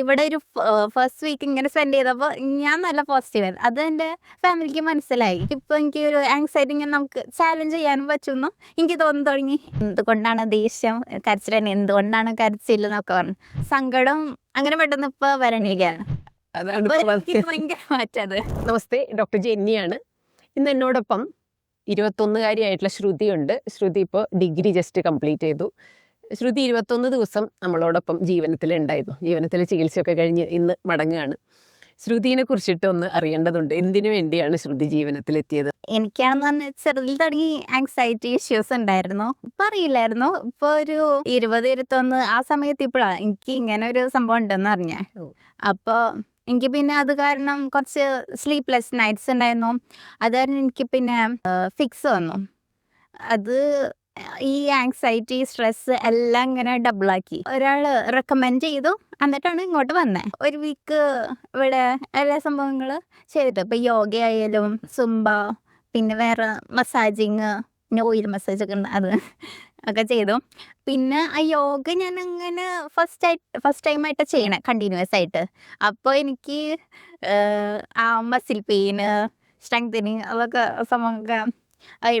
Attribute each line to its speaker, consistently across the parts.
Speaker 1: ഇവിടെ ഒരു first week ഇങ്ങനെ സ്പെൻഡ് ചെയ്തപ്പോൾ ഞാൻ നല്ല പോസിറ്റീവ് ആയിരുന്നു. അത് എന്റെ ഫാമിലിക്ക് മനസ്സിലായി. ഇപ്പൊ എനിക്ക് ഒരു ആങ്സൈറ്റി ഇങ്ങനെ നമുക്ക് ചാലഞ്ച് ചെയ്യാനും പറ്റുന്നു. എനിക്ക് തോന്നി തുടങ്ങി. എന്തുകൊണ്ടാണ് ദേഷ്യം? കരച്ചിലാണ് എന്തുകൊണ്ടാണ് കരച്ചില്ല എന്നൊക്കെ പറഞ്ഞു. സങ്കടം അങ്ങനെ പെട്ടെന്ന് ഇപ്പൊ വരണിരിക്കുകയാണ്. ഭയങ്കര മാറ്റത്
Speaker 2: നമസ്തേ ഡോക്ടർ ജെന്നിയാണ്. ഇന്ന് എന്നോടൊപ്പം ഇരുപത്തൊന്നുകാരിയായിട്ടുള്ള ശ്രുതിയുണ്ട്. ശ്രുതി ഇപ്പോൾ ഡിഗ്രി ജസ്റ്റ് കംപ്ലീറ്റ് ചെയ്തു. ശ്രുതി ഇരുപത്തൊന്ന് ദിവസം നമ്മളോടൊപ്പം ജീവനത്തിൽ ഉണ്ടായിരുന്നു. ജീവനത്തിലെ ചികിത്സയൊക്കെ കഴിഞ്ഞ് ഇന്ന് മടങ്ങുകയാണ്. ശ്രുതിനെ കുറിച്ചിട്ട് ഒന്ന് അറിയേണ്ടതുണ്ട്. എന്തിനു വേണ്ടിയാണ് ശ്രുതി ജീവിതത്തിലെത്തിയത്
Speaker 1: എനിക്കാണെന്ന് പറഞ്ഞാൽ ചെറുതിൽ തുടങ്ങി ആങ്സൈറ്റി ഇഷ്യൂസ് ഉണ്ടായിരുന്നു. ഇപ്പൊ അറിയില്ലായിരുന്നു. ഇപ്പൊ ഒരു ഇരുപത് ഇരുപത്തൊന്ന് ആ സമയത്ത് ഇപ്പോഴാണ് എനിക്ക് ഇങ്ങനെ ഒരു സംഭവം ഉണ്ടെന്ന് അറിഞ്ഞ. അപ്പൊ എനിക്ക് പിന്നെ അത് കാരണം കുറച്ച് സ്ലീപ്ലെസ് നൈറ്റ്സ് ഉണ്ടായിരുന്നു. അത് കാരണം എനിക്ക് പിന്നെ ഫിക്സ് വന്നു. അത് ഈ ആങ്സൈറ്റി സ്ട്രെസ് എല്ലാം ഇങ്ങനെ ഡബിളാക്കി ഒരാൾ റെക്കമെൻഡ് ചെയ്തു എന്നിട്ടാണ് ഇങ്ങോട്ട് വന്നത് ഒരു വീക്ക് ഇവിടെ എല്ലാ സംഭവങ്ങൾ ചെയ്തിട്ട്. ഇപ്പൊ യോഗ ആയാലും സുംബ പിന്നെ വേറെ മസാജിങ് പിന്നെ ഓയിൽ മസാജ് ഒക്കെ ഉണ്ട്. അത് ഒക്കെ ചെയ്തു. പിന്നെ ആ യോഗ ഞാൻ അങ്ങനെ ഫസ്റ്റ് ആയിട്ട് ഫസ്റ്റ് ടൈം ആയിട്ടാണ് ചെയ്യണേ കണ്ടിന്യൂസ് ആയിട്ട്. അപ്പോൾ എനിക്ക് ആ മസിൽ പെയിന് സ്ട്രെങ്തനിങ് അതൊക്കെ സംഭവമൊക്കെ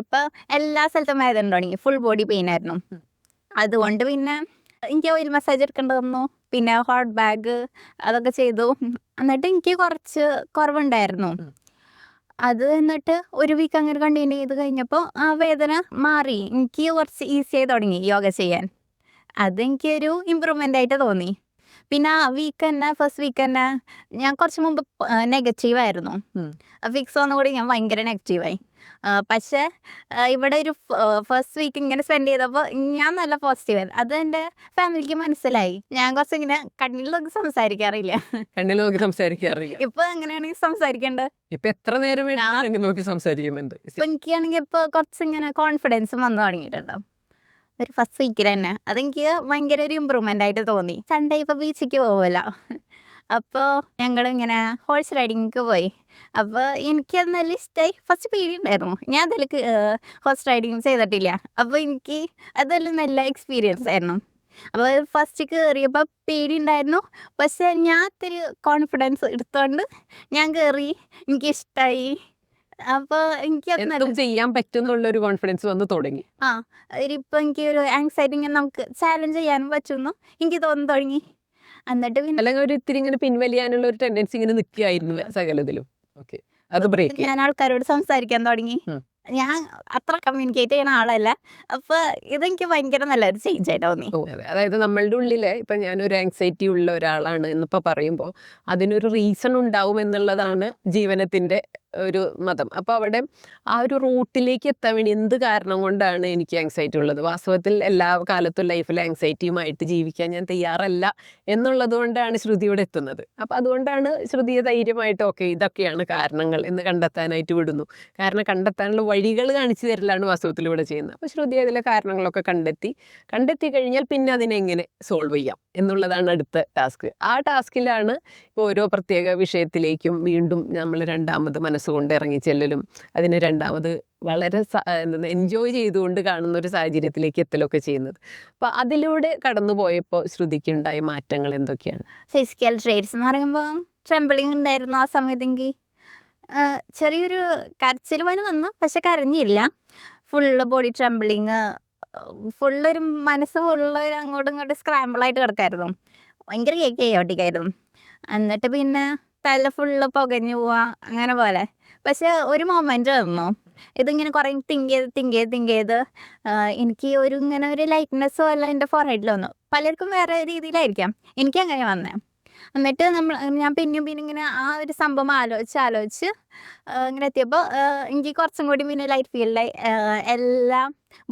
Speaker 1: ഇപ്പം എല്ലാ സ്ഥലത്തും വേദന തുടങ്ങി ഫുൾ ബോഡി പെയിൻ ആയിരുന്നു. അതുകൊണ്ട് പിന്നെ എനിക്ക് ഓയിൽ മസാജ് എടുക്കേണ്ടി വന്നു. പിന്നെ ഹോട്ട് ബാഗ് അതൊക്കെ ചെയ്തു. എന്നിട്ട് എനിക്ക് കുറച്ച് കുറവുണ്ടായിരുന്നു. അത് എന്നിട്ട് ഒരു വീക്ക് അങ്ങനെ കണ്ടിന്യൂ ചെയ്ത് കഴിഞ്ഞപ്പോൾ ആ വേദന മാറി. എനിക്ക് കുറച്ച് ഈസി ആയി തുടങ്ങി യോഗ ചെയ്യാൻ. അതെനിക്കൊരു ഇമ്പ്രൂവ്മെന്റ് ആയിട്ട് തോന്നി. പിന്നെ ആ വീക്ക് തന്നെ ഫസ്റ്റ് വീക്ക് തന്നെ ഞാൻ കുറച്ച് മുമ്പ് നെഗറ്റീവ് ആയിരുന്നു. ഫിക്സ് വന്നുകൂടി ഞാൻ ഭയങ്കര നെഗറ്റീവായി പക്ഷേ ഇവിടെ ഒരു ഫസ്റ്റ് വീക്ക് ഇങ്ങനെ സ്പെൻഡ് ചെയ്തപ്പോൾ ഞാൻ നല്ല പോസിറ്റീവ് ആയിരുന്നു. അത് എന്റെ ഫാമിലിക്ക് മനസ്സിലായി. ഞാൻ കുറച്ച് ഇങ്ങനെ കണ്ണിൽ നോക്കി സംസാരിക്കാറില്ല.
Speaker 2: കണ്ണിൽ നോക്കി സംസാരിക്കാറില്ല.
Speaker 1: ഇപ്പൊ എങ്ങനെയാണെങ്കിൽ സംസാരിക്കേണ്ടത്
Speaker 2: ഇപ്പൊ എത്ര നേരം നോക്കി സംസാരിക്കുന്നുണ്ട്.
Speaker 1: ഇപ്പൊ എനിക്കാണെങ്കിൽ ഇപ്പൊ കുറച്ച് ഇങ്ങനെ കോൺഫിഡൻസും വന്നു തുടങ്ങിയിട്ടുണ്ടാവും ഒരു ഫസ്റ്റ് വീക്കിൽ തന്നെ. അതെനിക്ക് ഭയങ്കര ഒരു ഇമ്പ്രൂവ്മെന്റ് ആയിട്ട് തോന്നി. സൺഡേ ഇപ്പൊ ബീച്ചിക്ക് പോവല്ല അപ്പോൾ ഞങ്ങൾ ഇങ്ങനെ ഹോഴ്സ് റൈഡിങ്ങിക്ക് പോയി. അപ്പോൾ അത് നല്ല ഇഷ്ടമായി ഫസ്റ്റ് പേടി ഉണ്ടായിരുന്നു. ഞാൻ അതിൽ ഹോഴ്സ് റൈഡിങ് ചെയ്തിട്ടില്ല. അപ്പോൾ എനിക്ക് അതെല്ലാം നല്ല എക്സ്പീരിയൻസ് ആയിരുന്നു. അപ്പോൾ ഫസ്റ്റ് കയറിയപ്പോൾ പേടി ഉണ്ടായിരുന്നു. പക്ഷെ ഞാൻ അത്ര കോൺഫിഡൻസ് എടുത്തോണ്ട് ഞാൻ കയറി എനിക്ക് അപ്പോൾ എനിക്ക് നല്ല
Speaker 2: ചെയ്യാൻ പറ്റുന്നുള്ള ഒരു കോൺഫിഡൻസ് വന്ന് തുടങ്ങി.
Speaker 1: ആ ഇപ്പൊ എനിക്ക് ഒരു ആങ്സൈറ്റി ഇങ്ങനെ നമുക്ക് ചാലഞ്ച് ചെയ്യാനും പറ്റുന്നു. എനിക്ക് തോന്നി തുടങ്ങി. എന്നിട്ട് പിന്നെ
Speaker 2: അല്ലെങ്കിൽ ഒരു ഇത്തിരി ഇങ്ങനെ പിൻവലിയാനുള്ള ഒരു ടെൻഡൻസി ഇങ്ങനെ നിൽക്കുകയായിരുന്നു സകലത്തിലും. ഓക്കെ അത് ബ്രേക്ക്
Speaker 1: ഞാൻ ആൾക്കാരോട് സംസാരിക്കാൻ തുടങ്ങി.
Speaker 2: ഉം.
Speaker 1: ഞാൻ അത്ര കമ്മ്യൂണിക്കേറ്റ് ചെയ്യുന്ന ആളല്ല. അപ്പൊ ഇതെനിക്ക് ഭയങ്കര നല്ലൊരു ചേഞ്ച് ആയിട്ട് തോന്നി.
Speaker 2: ഓ, അതെ. അതായത് നമ്മളുടെ ഉള്ളിലെ ഇപ്പൊ ഒരു ആങ്സൈറ്റി ഉള്ള ഒരാളാണ് എന്നിപ്പോ പറയുമ്പോൾ അതിനൊരു റീസൺ ഉണ്ടാവും എന്നുള്ളതാണ് ജീവനത്തിന്റെ ഒരു മതം. അപ്പോൾ അവിടെ ആ ഒരു റൂട്ടിലേക്ക് എത്താൻ വേണ്ടി എന്ത് കാരണം കൊണ്ടാണ് എനിക്ക് ആങ്സൈറ്റി ഉള്ളത്? വാസ്തവത്തിൽ എല്ലാ കാലത്തും ലൈഫിൽ ആങ്സൈറ്റിയുമായിട്ട് ജീവിക്കാൻ ഞാൻ തയ്യാറല്ല എന്നുള്ളത് കൊണ്ടാണ് ശ്രുതിയോടെ എത്തുന്നത്. അപ്പൊ അതുകൊണ്ടാണ് ശ്രുതിയെ ധൈര്യമായിട്ട് ഓക്കെ ഇതൊക്കെയാണ് കാരണങ്ങൾ എന്ന് കണ്ടെത്താനായിട്ട് വിടുന്നു. കാരണം കണ്ടെത്താനുള്ള വഴികൾ കാണിച്ചു തരലാണ് വാസ്തവത്തിൽ ഇവിടെ ചെയ്യുന്നത്. അപ്പോൾ ശ്രുതി അതിലെ കാരണങ്ങളൊക്കെ കണ്ടെത്തി. കണ്ടെത്തി കഴിഞ്ഞാൽ പിന്നെ അതിനെങ്ങനെ സോൾവ് ചെയ്യാം എന്നുള്ളതാണ് അടുത്ത ടാസ്ക് ആ ടാസ്കിലാണ് ഓരോ പ്രത്യേക വിഷയത്തിലേക്കും വീണ്ടും നമ്മൾ രണ്ടാമത് മനസ്സുകൊണ്ട് ഇറങ്ങി ചെല്ലലും. അതിന് രണ്ടാമത് വളരെ എൻജോയ് ചെയ്തുകൊണ്ട് കാണുന്ന ഒരു സാഹചര്യത്തിലേക്ക് എത്തലൊക്കെ ചെയ്യുന്നത്. അപ്പോൾ അതിലൂടെ കടന്നു പോയപ്പോൾ ശ്രുതിക്കുണ്ടായ മാറ്റങ്ങൾ എന്തൊക്കെയാണ്?
Speaker 1: ഫിസിക്കൽ ട്രേഡ്സ് എന്ന് പറയുമ്പോൾ ട്രെമ്പിളിങ് ഉണ്ടായിരുന്നു ആ സമയത്തെങ്കിൽ ചെറിയൊരു കരച്ചിൽ പോലെ വന്നു പക്ഷെ കരഞ്ഞില്ല. ഫുള്ള് ബോഡി ട്രംബിളിങ് ഫുള്ളൊരു മനസ്സ് ഫുള്ള് അങ്ങോട്ടും ഇങ്ങോട്ടും സ്ക്രാമ്പിൾ ആയിട്ട് കിടക്കായിരുന്നു. ഭയങ്കര കേയോട്ടിക്കായിരുന്നു എന്നിട്ട് പിന്നെ തല ഫുള്ള് പുകഞ്ഞു പോവാ അങ്ങനെ പോലെ. പക്ഷെ ഒരു മൊമെന്റ് വന്നു. ഇതിങ്ങനെ കുറെ തിങ്ക് ചെയ്ത് തിങ്ക് ചെയ്ത് തിങ്ക് ചെയ്ത് എനിക്ക് ഒരു ഇങ്ങനെ ഒരു ലൈറ്റ്നെസ് പോലെ എന്റെ ഫോർഹെഡിൽ വന്നു. പലർക്കും വേറെ രീതിയിലായിരിക്കാം. എനിക്ക് അങ്ങനെ വന്നേ. എന്നിട്ട് നമ്മൾ ഞാൻ പിന്നെയും പിന്നെ ഇങ്ങനെ ആ ഒരു സംഭവം ആലോചിച്ച് ആലോചിച്ച് ഇങ്ങനെ എത്തിയപ്പോൾ എനിക്ക് കുറച്ചും കൂടി പിന്നെ ലൈറ്റ് ഫീൽഡായി എല്ലാ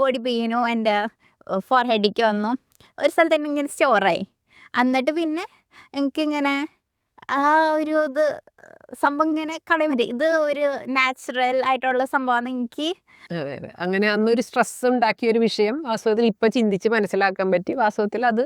Speaker 1: ബോഡി പെയിനും എന്റെ ഫോർഹെഡിലേക്ക് വന്നു. ഒരു സ്ഥലത്ത് തന്നെ ഇങ്ങനെ സ്റ്റോറായി എന്നിട്ട് പിന്നെ എനിക്കിങ്ങനെ ആ ഒരു ഇത് സംഭവം ഇങ്ങനെ കളയാൻ പറ്റും ഇത് ഒരു നാച്ചുറൽ ആയിട്ടുള്ള സംഭവമാണ് എനിക്ക്
Speaker 2: അതെ അതെ അങ്ങനെ അന്നൊരു സ്ട്രെസ് ഉണ്ടാക്കിയ ഒരു വിഷയം വാസ്തവത്തിൽ ഇപ്പൊ ചിന്തിച്ച് മനസ്സിലാക്കാൻ പറ്റി. വാസ്തവത്തിൽ അത്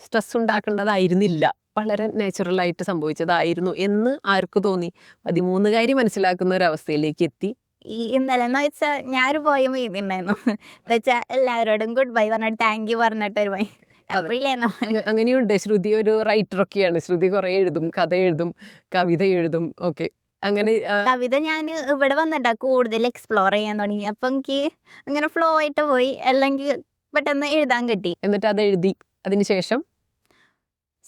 Speaker 2: സ്ട്രെസ് ഉണ്ടാക്കേണ്ടതായിരുന്നില്ല. വളരെ നാച്ചുറൽ ആയിട്ട് സംഭവിച്ചതായിരുന്നു എന്ന് ആർക്ക് തോന്നി? പതിമൂന്നുകാരി മനസ്സിലാക്കുന്ന ഒരു അവസ്ഥയിലേക്ക് എത്തി.
Speaker 1: ഈ ഇന്നലെ എന്ന് വെച്ചാൽ ഞാനൊരു പോയി എഴുതിണ്ടായിരുന്നു എന്ന് വെച്ചാൽ എല്ലാവരോടും ഗുഡ് ബൈ പറഞ്ഞിട്ട് താങ്ക് യു പറഞ്ഞിട്ട് ഒരു
Speaker 2: അങ്ങ- അങ്ങനെയുണ്ട്. ശ്രുതി ഒരു റൈറ്റർ ഒക്കെയാണ് ശ്രുതി കുറെ എഴുതും കഥ എഴുതും കവിത എഴുതും ഓക്കെ അങ്ങനെ
Speaker 1: കവിത ഞാൻ ഇവിടെ വന്നിട്ടാ കൂടുതൽ എക്സ്പ്ലോർ ചെയ്യാൻ തുടങ്ങി. അപ്പൊ എനിക്ക് അങ്ങനെ ഫ്ലോ ആയിട്ട് പോയി. അല്ലെങ്കിൽ പെട്ടെന്ന് എഴുതാൻ കിട്ടി.
Speaker 2: എന്നിട്ട് അത് എഴുതി. അതിനുശേഷം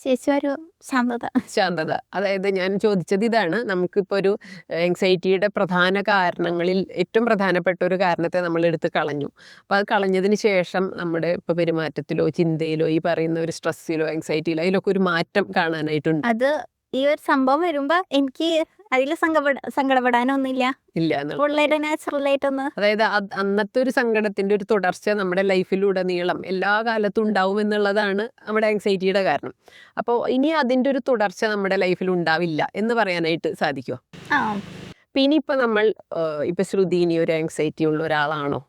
Speaker 1: ശേഷം ഒരു ശാന്തത.
Speaker 2: ശാന്തത. അതായത് ഞാൻ ചോദിച്ചത് ഇതാണ്. നമുക്കിപ്പോൾ ഒരു എൻസൈറ്റിയുടെ പ്രധാന കാരണങ്ങളിൽ ഏറ്റവും പ്രധാനപ്പെട്ട ഒരു കാരണത്തെ നമ്മൾ എടുത്ത് കളഞ്ഞു. അപ്പോൾ അത് കളഞ്ഞതിന് ശേഷം നമ്മുടെ ഇപ്പോൾ പെരുമാറ്റത്തിലോ ചിന്തയിലോ ഈ പറയുന്ന ഒരു സ്ട്രെസ്സിലോ എൻസൈറ്റിയിലോ അതിലൊക്കെ ഒരു മാറ്റം കാണാനായിട്ടുണ്ട്.
Speaker 1: അത് ഈ ഒരു സംഭവം വരുമ്പോ എനിക്ക് അതിൽ സങ്കടപ്പെട സങ്കടപ്പെടാനൊന്നുമില്ല.
Speaker 2: ഇല്ല
Speaker 1: ഫുള്ളായിട്ട് നാച്ചുറൽ ആയിട്ടൊന്ന്
Speaker 2: അതായത് അന്നത്തെ ഒരു സങ്കടത്തിന്റെ ഒരു തുടർച്ച നമ്മുടെ ലൈഫിലുടനീളം എല്ലാ കാലത്തും ഉണ്ടാവും എന്നുള്ളതാണ് നമ്മുടെ ആങ്സൈറ്റിയുടെ കാരണം. അപ്പോൾ ഇനി അതിന്റെ ഒരു തുടർച്ച നമ്മുടെ ലൈഫിൽ ഉണ്ടാവില്ല എന്ന് പറയാനായിട്ട് സാധിക്കുമോ പിന്നെ ഇപ്പൊ നമ്മൾ ഇപ്പൊ ശ്രുതി ഇനി ഒരു ആങ്സൈറ്റി ഉള്ള ഒരാളാണോ?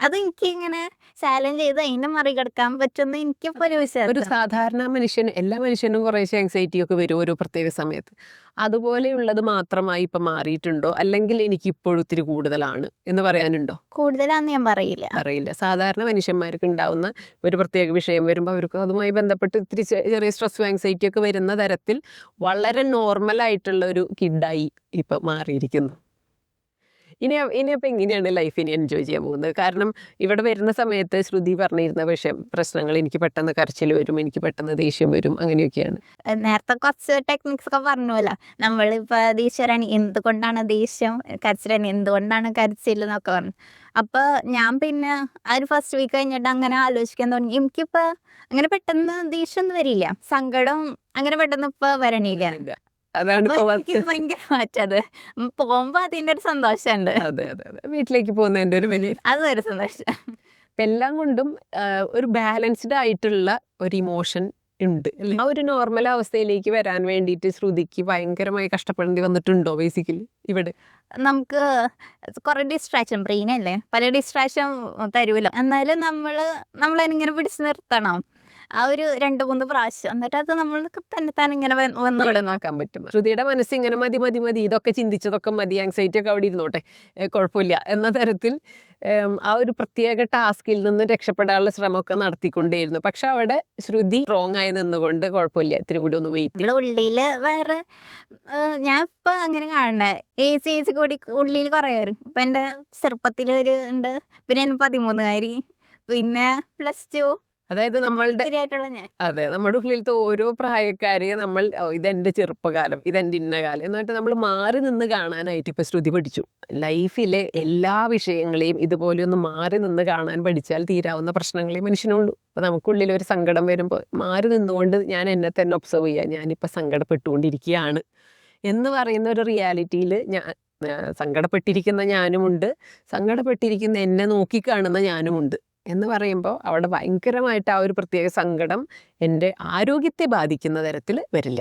Speaker 1: അത് എനിക്ക് ഇങ്ങനെ ചാലഞ്ച് ചെയ്ത് അതിനെ മറികടക്കാൻ പറ്റുന്ന എനിക്ക് ഒരു
Speaker 2: ഒരു
Speaker 1: വിശ്വാസം.
Speaker 2: സാധാരണ മനുഷ്യന് എല്ലാ മനുഷ്യനും കുറേശ്ശെ ആങ്സൈറ്റി ഒക്കെ വരും ഓരോ പ്രത്യേക സമയത്ത്. അതുപോലെയുള്ളത് മാത്രമായി ഇപ്പൊ മാറിയിട്ടുണ്ടോ? അല്ലെങ്കിൽ എനിക്ക് ഇപ്പോഴും ഇത്തിരി കൂടുതലാണ് എന്ന് പറയാനുണ്ടോ?
Speaker 1: കൂടുതലാന്ന് ഞാൻ പറയില്ല.
Speaker 2: അറിയില്ല സാധാരണ മനുഷ്യന്മാർക്ക് ഉണ്ടാവുന്ന ഒരു പ്രത്യേക വിഷയം വരുമ്പോൾ അവർക്ക് അതുമായി ബന്ധപ്പെട്ട് ഇത്തിരി ചെ- ചെറിയ സ്ട്രെസ് ആങ്സൈറ്റി ഒക്കെ വരുന്ന തരത്തിൽ വളരെ നോർമൽ ആയിട്ടുള്ള ഒരു കിഡായി ഇപ്പൊ മാറിയിരിക്കുന്നു. ഇനി ഇനിയപ്പോൾ എങ്ങനെയാണ് ലൈഫ് ഇനി എൻജോയ് ചെയ്യാൻ പോകുന്നത്? കാരണം ഇവിടെ വരുന്ന സമയത്ത് ശ്രുതി പറഞ്ഞിരുന്ന പക്ഷേ പ്രശ്നങ്ങൾ എനിക്ക് പെട്ടെന്ന് കരച്ചിൽ വരും എനിക്ക് പെട്ടെന്ന് ദേഷ്യം വരും അങ്ങനെയൊക്കെയാണ്.
Speaker 1: നേരത്തെ കുറച്ച് ടെക്നിക്സ് ഒക്കെ പറഞ്ഞല്ലോ നമ്മളിപ്പോ ദേഷ്യരാണ് എന്തുകൊണ്ടാണ് ദേഷ്യം കരച്ചിലാണ് എന്തുകൊണ്ടാണ് കരച്ചിൽ എന്നൊക്കെ പറഞ്ഞു. അപ്പോൾ ഞാൻ പിന്നെ ആ ഒരു ഫസ്റ്റ് വീക്ക് കഴിഞ്ഞിട്ട് അങ്ങനെ ആലോചിക്കാൻ തുടങ്ങി. എനിക്കിപ്പോ അങ്ങനെ പെട്ടെന്ന് ദേഷ്യം ഒന്നും വരില്ല. സങ്കടം അങ്ങനെ പെട്ടെന്ന് ഇപ്പൊ വരണില്ല.
Speaker 2: അതാണ്
Speaker 1: ഭയങ്കര മാറ്റത്. പോകുമ്പോ അതിന്റെ ഒരു സന്തോഷമുണ്ട്
Speaker 2: അതെ അതെ അതെ. വീട്ടിലേക്ക് പോകുന്നതിന്റെ ഒരു വലിയ
Speaker 1: അത് ഒരു സന്തോഷം
Speaker 2: എല്ലാം കൊണ്ടും ഒരു ബാലൻസ്ഡ് ആയിട്ടുള്ള ഒരു ഇമോഷൻ ഉണ്ട്. ആ ഒരു നോർമൽ അവസ്ഥയിലേക്ക് വരാൻ വേണ്ടിയിട്ട് ശ്രുതിക്ക് ഭയങ്കരമായി കഷ്ടപ്പെടേണ്ടി വന്നിട്ടുണ്ടോ ബേസിക്കലി ഇവിടെ?
Speaker 1: നമുക്ക് കുറെ ഡിസ്ട്രാക്ഷൻ ബ്രെയിൻ അല്ലേ പല ഡിസ്ട്രാക്ഷൻ തരുമല്ലോ എന്നാലും നമ്മൾ നമ്മളതിനിങ്ങനെ പിടിച്ചു നിർത്തണം. ആ ഒരു രണ്ട് മൂന്ന് പ്രാവശ്യം. എന്നിട്ട് അത് നമ്മൾക്ക് തന്നെ താൻ ഇങ്ങനെ വന്ന്
Speaker 2: നോക്കാൻ പറ്റും. ശ്രുതിയുടെ മനസ്സ് ഇങ്ങനെ മതി മതി മതി ഇതൊക്കെ ചിന്തിച്ചതൊക്കെ മതി ആങ്സൈറ്റി ഒക്കെ അവിടെ ഇരുന്നോട്ടെ. കുഴപ്പമില്ല. എന്ന തരത്തിൽ ആ ഒരു പ്രത്യേക ടാസ്കിൽ നിന്ന് രക്ഷപ്പെടാനുള്ള ശ്രമമൊക്കെ നടത്തിക്കൊണ്ടേയിരുന്നു. പക്ഷെ അവിടെ ശ്രുതി സ്ട്രോങ് ആയി നിന്നുകൊണ്ട് കുഴപ്പമില്ല. ഇത്തിരി കൂടി ഒന്ന് വെയിറ്റ്
Speaker 1: ഉള്ളിൽ വേറെ ഞാൻ ഇപ്പൊ അങ്ങനെ കാണണേ ഏജ് സി കൂടി ഉള്ളിൽ കുറെ വരും ഇപ്പൊ എന്റെ ചെറുപ്പത്തിൽ ഒരു ഉണ്ട്. പിന്നെ പതിമൂന്നുകാരി. പിന്നെ പ്ലസ് ടു
Speaker 2: അതായത് നമ്മളുടെ അതെ നമ്മുടെ ഉള്ളിലത്തെ ഓരോ പ്രായക്കാരെയും നമ്മൾ "ഓ, ഇതെന്റെ ചെറുപ്പകാലം ഇതെന്റെ ഇന്ന കാലം എന്നിട്ട് നമ്മൾ മാറി നിന്ന് കാണാനായിട്ട് ഇപ്പൊ ശ്രുതി പഠിച്ചു. ലൈഫിലെ എല്ലാ വിഷയങ്ങളെയും ഇതുപോലെ ഒന്ന് മാറി നിന്ന് കാണാൻ പഠിച്ചാൽ തീരാവുന്ന പ്രശ്നങ്ങളെ മനുഷ്യനുള്ളൂ. അപ്പൊ നമുക്കുള്ളിൽ ഒരു സങ്കടം വരുമ്പോൾ മാറി നിന്നുകൊണ്ട് ഞാൻ എന്നെ തന്നെ ഒബ്സർവ് ചെയ്യാം ഞാനിപ്പോ സങ്കടപ്പെട്ടുകൊണ്ടിരിക്കുകയാണ് എന്ന് പറയുന്ന ഒരു റിയാലിറ്റിയിൽ ഞാൻ സങ്കടപ്പെട്ടിരിക്കുന്ന ഞാനുമുണ്ട്. സങ്കടപ്പെട്ടിരിക്കുന്ന എന്നെ നോക്കിക്കാണുന്ന ഞാനുമുണ്ട്. എന്ന് പറയുമ്പോൾ അവിടെ ഭയങ്കരമായിട്ട് ആ ഒരു പ്രത്യേക സങ്കടം എന്റെ ആരോഗ്യത്തെ ബാധിക്കുന്ന തരത്തിൽ വരില്ല.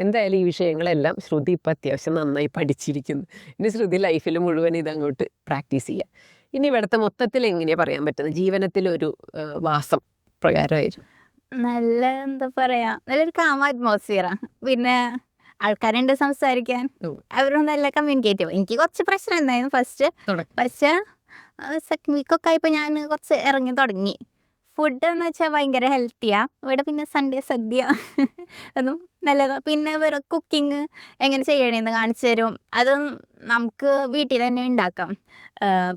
Speaker 2: എന്തായാലും ഈ വിഷയങ്ങളെല്ലാം ശ്രുതി ഇപ്പം അത്യാവശ്യം നന്നായി പഠിച്ചിരിക്കുന്നു. ഇനി ശ്രുതി ലൈഫിൽ മുഴുവൻ ഇതങ്ങോട്ട് പ്രാക്ടീസ് ചെയ്യുക ഇനി ഇവിടുത്തെ മൊത്തത്തിൽ എങ്ങനെയാണ് പറയാൻ പറ്റുന്നത്? ജീവനത്തിലൊരു ഒരു വാസം പ്രകാരമായിരുന്നു
Speaker 1: നല്ല എന്താ പറയാ നല്ലൊരു കാമ അറ്റ്മോസ്ഫിയറാണ് പിന്നെ ആൾക്കാരുണ്ട് സംസാരിക്കാൻ.
Speaker 2: അവരോട്
Speaker 1: അവരും നല്ല കമ്മ്യൂണിക്കേറ്റീവ് എനിക്ക് കുറച്ച് പ്രശ്നം ഉണ്ടായിരുന്നു. ഫസ്റ്റ് പക്ഷെ സെക്കൻഡ് വീക്കൊക്കെ ആയപ്പോൾ ഞാൻ കുറച്ച് ഇറങ്ങി തുടങ്ങി. ഫുഡ് എന്ന് വെച്ചാൽ ഭയങ്കര ഹെൽത്തിയാ. ഇവിടെ പിന്നെ സൺഡേ സദ്യ. അതും നല്ലത്. പിന്നെ വേറെ കുക്കിംഗ് എങ്ങനെ ചെയ്യണമെന്ന് കാണിച്ചു തരും. അത് നമുക്ക് വീട്ടിൽ തന്നെ ഉണ്ടാക്കാം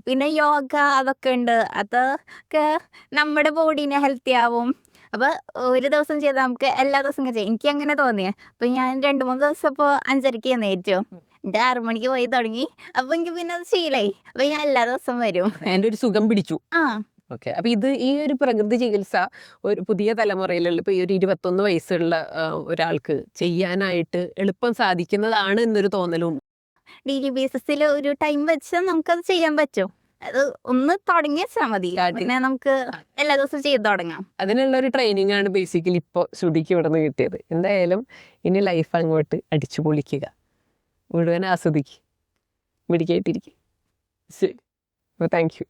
Speaker 1: പിന്നെ യോഗ അതൊക്കെ ഉണ്ട് അതൊക്കെ നമ്മുടെ ബോഡീനെ ഹെൽത്തി ആവും അപ്പോൾ ഒരു ദിവസം ചെയ്താൽ നമുക്ക് എല്ലാ ദിവസവും ചെയ്യാം. എനിക്ക് അങ്ങനെ തോന്നിയേ. അപ്പൊ ഞാൻ രണ്ട് മൂന്ന് ദിവസം ഇപ്പോൾ അഞ്ചരക്ക് നേറ്റു എന്നിട്ട് ആറു മണിക്ക് പോയി തുടങ്ങി. അപ്പൊ എനിക്ക് പിന്നെ അത് ശീലായി. അപ്പൊ ഞാൻ എല്ലാ ദിവസവും വരും.
Speaker 2: എന്റെ ഒരു സുഖം പിടിച്ചു.
Speaker 1: ആ.
Speaker 2: ഓക്കെ. അപ്പൊ ഇത് ഈ ഒരു പ്രകൃതി ചികിത്സ ഒരു പുതിയ തലമുറയിലുള്ള ഇപ്പൊ ഈ ഒരു ഇരുപത്തൊന്ന് വയസ്സുള്ള ഒരാൾക്ക് ചെയ്യാനായിട്ട് എളുപ്പം സാധിക്കുന്നതാണ് എന്നൊരു തോന്നലും.
Speaker 1: ഡെയിലി ബേസിസിൽ ഒരു ടൈം വെച്ച് നമുക്കത് ചെയ്യാൻ പറ്റും. അത് ഒന്ന് തുടങ്ങിയ ശ്രമതി മതി. പിന്നെ നമുക്ക് എല്ലാ ദിവസവും ചെയ്ത് തുടങ്ങാം.
Speaker 2: അതിനുള്ള ഒരു ട്രെയിനിങ് ആണ് ബേസിക്കലി ഇപ്പോൾ ശ്രുതിക്ക് ഇവിടെ നിന്ന് കിട്ടിയത്. എന്തായാലും ഇനി ലൈഫ് അങ്ങോട്ട് അടിച്ചു പൊളിക്കുക മുഴുവൻ ആസ്വദിക്കും. മിടിക്കായിട്ടിരിക്കുക ശരി. അപ്പോൾ താങ്ക് യു